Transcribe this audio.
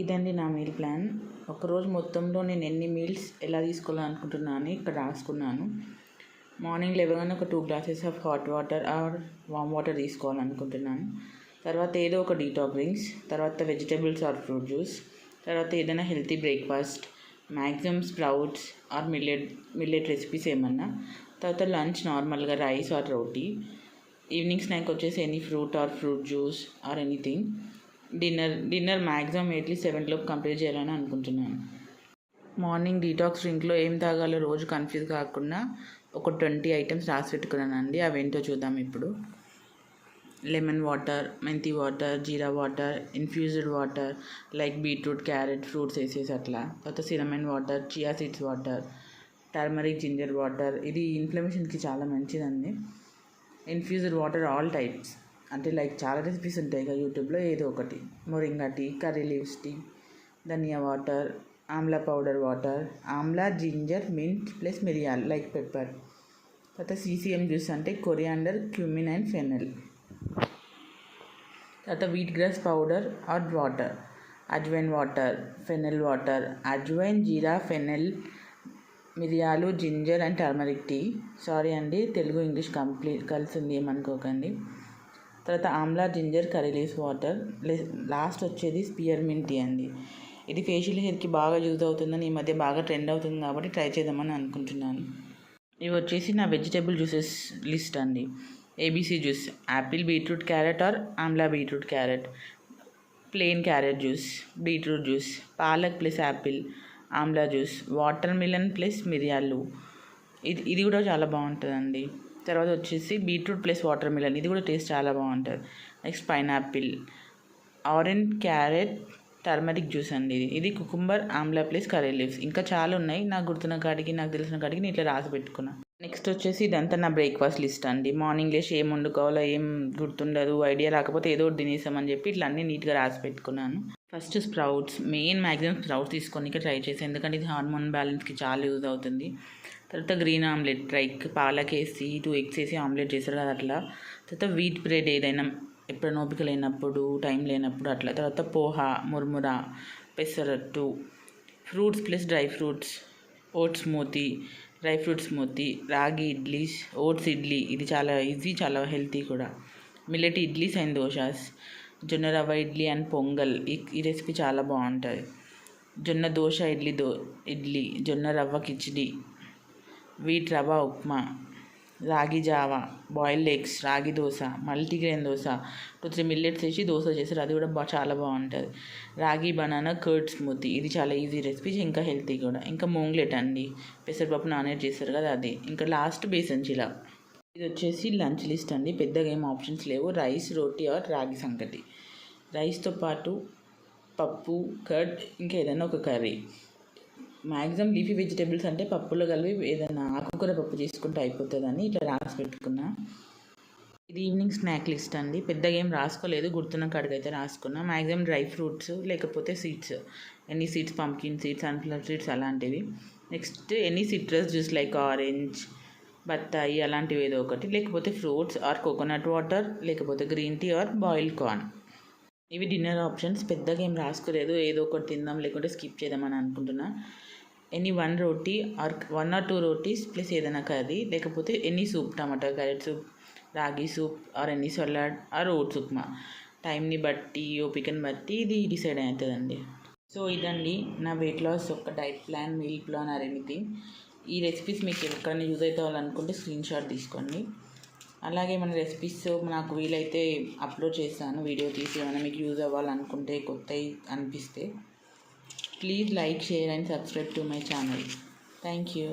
ఇదండి నా meal plan. ఒకరోజు మొత్తంలో నేను ఎన్ని మీల్స్ ఎలా తీసుకోవాలనుకుంటున్నాను ఇక్కడ రాసుకున్నాను. మార్నింగ్ లేవగానే ఒక two glasses of hot water or warm water తీసుకోవాలనుకుంటున్నాను. తర్వాత ఏదో ఒక డీటాక్ డ్రింక్స్ తర్వాత వెజిటేబుల్స్ ఆర్ ఫ్రూట్ జ్యూస్ తర్వాత ఏదైనా healthy breakfast maximum sprouts or millet millet recipes ఏమన్నా తర్వాత లంచ్ నార్మల్గా rice or roti evening snack వచ్చేసి any fruit or fruit juice or anything. Dinner dinner maximum ఎయిట్లీ సెవెన్లోపు కంప్లీట్ చేయాలని అనుకుంటున్నాను. మార్నింగ్ డీటాక్స్ డ్రింక్లో ఏం తాగాలో రోజు కన్ఫ్యూజ్ కాకుండా ఒక ట్వంటీ ఐటమ్స్ రాసి పెట్టుకున్నానండి. అవి ఏంటో చూద్దాం ఇప్పుడు. Lemon water methi water jeera water infused water like beetroot carrot fruits వేసేసి అట్లా. తర్వాత cinnamon water chia seeds water turmeric ginger water. ఇది ఇన్ఫ్లమేషన్కి చాలా మంచిదండి. Infused water all types. అంటే లైక్ చాలా రెసిపీస్ ఉంటాయి ఇక యూట్యూబ్లో ఏదో ఒకటి. Moringa tea curry leaves tea dhaniya water amla powder water amla ginger mint plus మిరియాల్ like pepper. తర్వాత సీసీఎం జ్యూస్ అంటే కొరియాండర్ క్యూమిన్ అండ్ ఫెనల్. తర్వాత wheat grass powder or water ajwain water fennel water ajwain jeera fennel మిరియాలు ginger and turmeric tea. Sorry అండి Telugu English complete కలిసింది ఏమనుకోకండి. తర్వాత amla ginger curry leaves water. Last వచ్చేది spearmint tea అండి. ఇది facial హెయిర్కి బాగా యూజ్ అవుతుందని ఈ మధ్య బాగా ట్రెండ్ అవుతుంది కాబట్టి ట్రై చేద్దామని అనుకుంటున్నాను. ఇవి వచ్చేసి నా వెజిటేబుల్ జ్యూసెస్ లిస్ట్ అండి. ABC juice apple beetroot carrot or amla beetroot carrot. Plain carrot juice beetroot juice palak plus apple amla juice watermelon plus మిరియాలు. ఇది ఇది కూడా చాలా బాగుంటుందండి. తర్వాత వచ్చేసి బీట్రూట్ ప్లస్ వాటర్ మిలన్. ఇది కూడా టేస్ట్ చాలా బాగుంటుంది. Next pineapple. Orange carrot turmeric juice అండి ఇది. ఇది cucumber amla plus curry leaves. ఇంకా చాలా ఉన్నాయి. నాకు గుర్తున్న కాడికి నాకు తెలిసిన కాడికి నేను ఇట్లా రాసి పెట్టుకున్నా. నెక్స్ట్ వచ్చేసి ఇదంతా నా బ్రేక్ఫాస్ట్ లిస్ట్ అండి. మార్నింగ్ లేచి ఏం వండుకోవాలో ఏం గుర్తుండదు. ఐడియా రాకపోతే ఏదో ఒకటి తినేసామని చెప్పి ఇట్లా అన్నీ నీట్గా రాసి పెట్టుకున్నాను. First sprouts main maximum sprouts తీసుకొని ట్రై చేసాను ఎందుకంటే ఇది హార్మోన్ బ్యాలెన్స్కి చాలా యూజ్ అవుతుంది. తర్వాత గ్రీన్ ఆమ్లెట్ లైక్ పాలకేసి టూ ఎగ్స్ వేసి ఆమ్లెట్ చేస్తారు కదా అట్లా. తర్వాత వీట్ బ్రెడ్ ఏదైనా ఎప్పుడైనా ఓపిక లేనప్పుడు టైం లేనప్పుడు అట్లా. తర్వాత poha murmura pesarattu fruits plus dry fruits oats smoothie dry fruits smoothie ragi idli oats idli. ఇది చాలా ఈజీ చాలా హెల్తీ కూడా. మిల్లెట్ ఇడ్లీస్ అండ్ దోషాస్ జొన్న రవ్వ ఇడ్లీ అండ్ పొంగల్ ఈ ఈ రెసిపీ చాలా బాగుంటుంది జొన్న దోశ ఇడ్లీ దో ఇడ్లీ జొన్న రవ్వ కిచిడి వీట్ రవ్వ ఉప్మా రాగి Java boiled eggs ragi dosa multigrain dosa two three millets వేసి దోశ చేస్తారు. అది కూడా బా చాలా బాగుంటుంది. రాగి బనానా కర్డ్ స్మూతీ. ఇది చాలా ఈజీ రెసిపీ ఇంకా హెల్తీ కూడా. ఇంకా మోంగ్లెట్ అండి. పెసరపప్పు నానేట్ చేస్తారు కదా అది. ఇంకా లాస్ట్ బేసన్ చిలా. ఇది వచ్చేసి లంచ్ లిస్ట్ అండి. పెద్దగా ఏం ఆప్షన్స్ లేవు. రైస్ రోటీ ఆర్ రాగి సంకటి రైస్తో పాటు పప్పు కర్డ్ ఇంకా ఏదైనా ఒక కర్రీ. మ్యాక్సిమం లీఫీ వెజిటేబుల్స్ అంటే పప్పులో కలిపి ఏదైనా ఆకుకూర పప్పు చేసుకుంటే అయిపోతుందని ఇట్లా రాసి పెట్టుకున్నా. ఇది ఈవినింగ్ స్నాక్ లిస్ట్ అండి. పెద్దగా ఏం రాసుకోలేదు. గుర్తున్న కాడికైతే రాసుకున్నా. మ్యాక్సిమం డ్రై ఫ్రూట్స్ లేకపోతే seeds. Any seeds pumpkin seeds sunflower seeds అలాంటివి. Next any citrus juice like orange బత్తాయి అలాంటివి ఏదో ఒకటి లేకపోతే ఫ్రూట్స్ ఆర్ కోకోనట్ వాటర్ లేకపోతే green tea or boiled corn. ఇవి డిన్నర్ ఆప్షన్స్. పెద్దగా ఏం రాసుకోలేదు. ఏదో ఒకటి తిందాం లేకుంటే స్కిప్ చేద్దామని అనుకుంటున్నా. Any one roti or one or two rotis plus ఏదైనా కర్రీ లేకపోతే any soup tomato carrot soup ragi soup or any salad or oats upma. టైంని బట్టి ఓపికని బట్టి ఇది డిసైడ్ అవుతుందండి. సో ఇదండి నా వెయిట్ లాస్ ఒక diet plan meal plan or anything. ఈ రెసిపీస్ మీకు ఎక్కడైనా యూజ్ అవుతావాలనుకుంటే స్క్రీన్ షాట్ తీసుకోండి. అలాగే మన రెసిపీస్ నాకు వీలైతే అప్లోడ్ చేస్తాను వీడియో తీసి ఏమైనా మీకు యూజ్ అవ్వాలనుకుంటే కొత్తవి అనిపిస్తే. Please like share and subscribe to my channel thank you